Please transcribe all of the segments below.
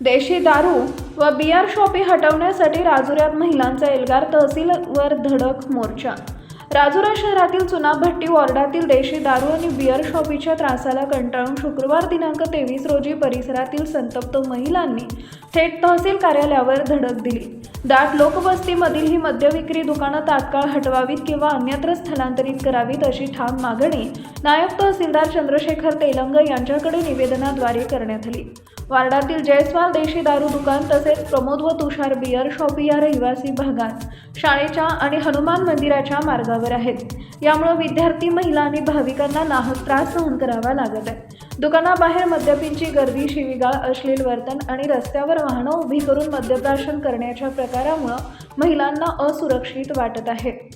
देशी दारू व बियर शॉपी हटवण्यासाठी राजुऱ्यात महिलांचा एल्गार तहसीलवर धडक मोर्चा. राजुरा शहरातील चुनाभट्टी वॉर्डातील देशी दारू आणि बियर शॉपीच्या त्रासाला कंटाळून शुक्रवार दिनांक तेवीस रोजी परिसरातील संतप्त महिलांनी थेट तहसील कार्यालयावर धडक दिली. दाट लोकवस्तीमधील ही मद्यविक्री दुकानं तात्काळ हटवावीत किंवा अन्यत्र स्थलांतरित करावीत अशी ठाम मागणी नायब तहसीलदार चंद्रशेखर तेलंग यांच्याकडे निवेदनाद्वारे करण्यात आली. वार्डातील जयस्वाल देशी दारू दुकान तसेच प्रमोद व तुषार बियर शॉप या रहिवासी भागात शाळेच्या आणि हनुमान मंदिराच्या मार्गावर आहेत. यामुळे विद्यार्थी महिला आणि भाविकांना नाहक त्रास सहन करावा लागत आहे. दुकानाबाहेर मद्यपींची गर्दी शिवीगाळ अश्लील वर्तन आणि रस्त्यावर वाहनं उभी करून मद्यप्राशन करण्याच्या प्रकारामुळं महिलांना असुरक्षित वाटत आहे.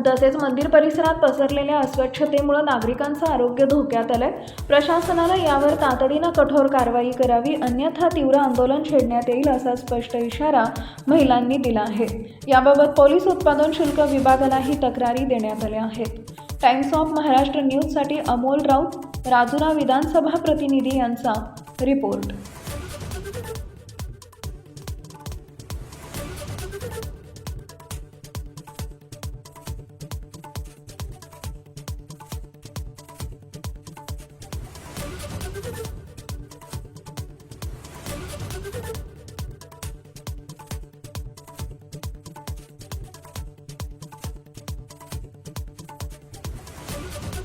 तसेच मंदिर परिसरात पसरलेल्या अस्वच्छतेमुळे नागरिकांचं आरोग्य धोक्यात आलंय. प्रशासनानं यावर तातडीनं कठोर कारवाई करावी अन्यथा तीव्र आंदोलन छेडण्यात येईल असा स्पष्ट इशारा महिलांनी दिला आहे. याबाबत पोलीस उत्पादन शुल्क विभागालाही तक्रारी देण्यात आल्या आहेत. टाइम्स ऑफ महाराष्ट्र न्यूजसाठी अमोल राऊत राजुरा विधानसभा प्रतिनिधी यांचा रिपोर्ट.